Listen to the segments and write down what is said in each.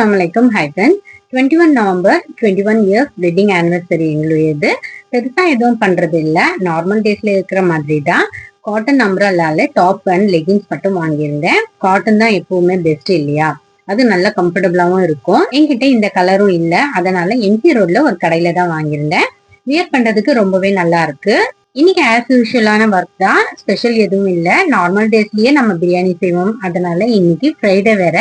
அஸ்லாம் வலைக்கம் hi twenty one November twenty one years wedding anniversary எங்களுடையது பெருசாக எதுவும் பண்ணுறது இல்லை நார்மல் டேஸில் இருக்கிற மாதிரி தான் காட்டன் அம்ரல்லால டாப் அண்ட் லெகின்ஸ் மட்டும் வாங்கியிருந்தேன். காட்டன் தான் எப்பவுமே பெஸ்ட் இல்லையா? அது நல்லா கம்ஃபர்டபுளாகவும் இருக்கும். என்கிட்ட இந்த கலரும் இல்லை. அதனால எம்ஜி ரோட்ல ஒரு கடையில தான் வாங்கியிருந்தேன். வியர் பண்றதுக்கு ரொம்பவே நல்லா இருக்கு. இன்னைக்கு ஆஸ் யூஷுவலான ஒர்க் தான். ஸ்பெஷல் எதுவும் இல்லை. நார்மல் டேஸ்லயே நம்ம பிரியாணி செய்வோம். அதனால இன்னைக்கு ஃப்ரைடே வேற.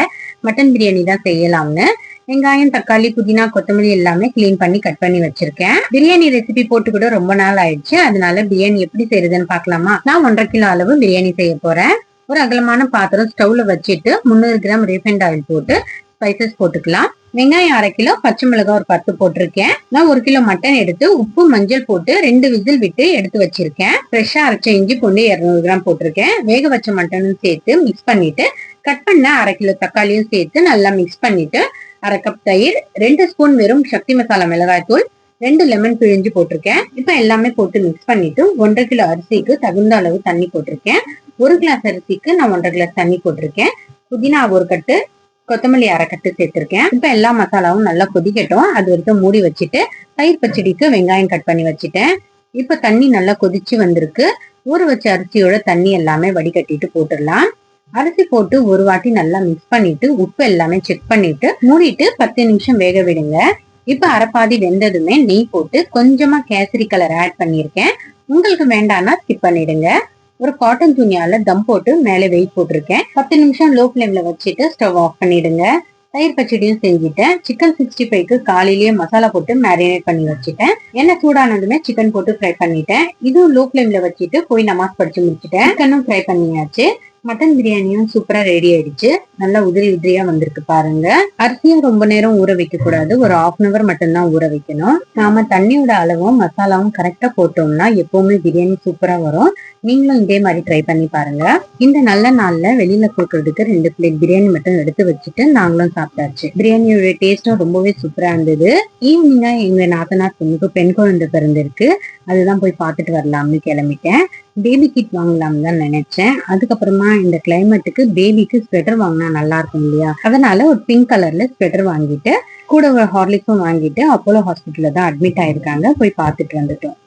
மட்டன் பிரியாணி தான் செய்யலாம்னு. வெங்காயம் தக்காளி புதினா கொத்தமல்லி எல்லாமே க்ளீன் பண்ணி கட் பண்ணி வச்சிருக்கேன். பிரியாணி ரெசிபி போட்டு கூட ரொம்ப நாள் ஆயிடுச்சு. அதனால பிரியாணி எப்படி செய்யறதுன்னு பார்க்கலாமா? நான் ஒன்றரை கிலோ அளவு பிரியாணி செய்ய போறேன். ஒரு அகலமான பாத்திரம் ஸ்டவ்ல வச்சுட்டு முந்நூறு கிராம் ரீஃபைண்ட் ஆயில் போட்டு ஸ்பைசஸ் போட்டுக்கலாம். வெங்காயம் அரை கிலோ பச்சை மிளகாய் ஒரு பத்து போட்டிருக்கேன். நான் ஒரு கிலோ மட்டன் எடுத்து உப்பு மஞ்சள் போட்டு ரெண்டு விசில் விட்டு எடுத்து வச்சிருக்கேன். ஃப்ரெஷ்ஷா அரைச்ச இஞ்சி பூண்டு இருநூறு கிராம் போட்டிருக்கேன். வேக வச்ச மட்டனும் சேர்த்து மிக்ஸ் பண்ணிட்டு கட் பண்ண அரை கிலோ தக்காளியும் சேர்த்து நல்லா மிக்ஸ் பண்ணிட்டு அரை கப் தயிர் ரெண்டு ஸ்பூன் வெறும் சக்தி மசாலா மிளகாய் தூள் ரெண்டு லெமன் பிழிஞ்சு போட்டிருக்கேன். இப்போ எல்லாமே போட்டு மிக்ஸ் பண்ணிட்டு ஒன்றரை கிலோ அரிசிக்கு தகுந்த அளவு தண்ணி போட்டிருக்கேன். ஒரு கிளாஸ் அரிசிக்கு நான் ஒன்றரை கிளாஸ் தண்ணி போட்டிருக்கேன். புதினா ஒரு கட்டு கொத்தமல்லி அரைக்கட்டு சேர்த்திருக்கேன். இப்போ எல்லா மசாலாவும் நல்லா கொதிக்கட்டும். அது வரைக்கும் மூடி வச்சுட்டு தயிர் பச்சடிக்கு வெங்காயம் கட் பண்ணி வச்சுட்டேன். இப்போ தண்ணி நல்லா கொதிச்சு வந்திருக்கு. ஊற வச்ச அரிசியோட தண்ணி எல்லாமே வடிகட்டிட்டு போட்டுடலாம். அரிசி போட்டு ஒரு வாட்டி நல்லா மிக்ஸ் பண்ணிட்டு உப்பு எல்லாமே செக் பண்ணிட்டு மூடிட்டு பத்து நிமிஷம் வேக விடுங்க. இப்ப அரைப்பாதி வெந்ததுமே நெய் போட்டு கொஞ்சமா கேசரி கலர் ஆட் பண்ணிருக்கேன் உங்களுக்கு வேண்டாம்னா ஸ்கிப் பண்ணிடுங்க. ஒரு காட்டன் துணியால தம் போட்டு மேலே வெயிட் போட்டிருக்கேன். பத்து நிமிஷம் லோ ஃப்ளேம்ல வச்சுட்டு ஸ்டவ் ஆஃப் பண்ணிடுங்க. தயிர் பச்சடியும் செஞ்சுட்டேன். சிக்கன் சிக்ஸ்டி ஃபைவ்க்கு காலையிலேயே மசாலா போட்டு மேரினேட் பண்ணி வச்சுட்டேன். எண்ணெய் சூடானதுமே சிக்கன் போட்டு ஃப்ரை பண்ணிட்டேன். இதுவும் லோ ஃப்ளேம்ல வச்சுட்டு போய் நமாஸ் படிச்சு முடிச்சுட்டேன். சிக்கனும் ஃப்ரை பண்ணியாச்சு. மட்டன் பிரியாணியும் சூப்பரா ரெடி ஆயிடுச்சு. நல்லா உதிரி உதிரியா வந்திருக்கு பாருங்க. அரிசியும் ரொம்ப நேரம் ஊற வைக்க கூடாது ஒரு ஹாஃப் அன் அவர் மட்டும்தான் ஊற வைக்கணும். நாம தண்ணியோட அளவும் மசாலாவும் கரெக்டா போட்டோம்னா எப்பவுமே பிரியாணி சூப்பரா வரும். நீங்களும் இதே மாதிரி ட்ரை பண்ணி பாருங்க. இந்த நல்ல நாள்ல வெளியில கொடுக்கறதுக்கு ரெண்டு பிளேட் பிரியாணி மட்டும் எடுத்து வச்சுட்டு நாங்களும் சாப்பிட்டாச்சு. பிரியாணியோட டேஸ்டும் ரொம்பவே சூப்பரா இருந்தது. ஈவினிங்கா எங்க நாத்தனார் பொண்ணுக்கு பெண் குழந்தை பிறந்திருக்கு. அதுதான் போய் பார்த்துட்டு வரலாம்னு கிளம்பிட்டேன். பேபி கிட் வாங்கலாம்னு தான் நினைச்சேன். அதுக்கப்புறமா இந்த கிளைமேட்டுக்கு பேபிக்கு ஸ்வெட்டர் வாங்கினா நல்லா இருக்கும் இல்லையா? அதனால ஒரு பிங்க் கலர்ல ஸ்வெட்டர் வாங்கிட்டு கூட ஒரு ஹார்லிக்ஸும் வாங்கிட்டு அப்போலோ ஹாஸ்பிட்டல்ல தான் அட்மிட் ஆயிருக்காங்க. போய் பார்த்துட்டு வந்துட்டோம்.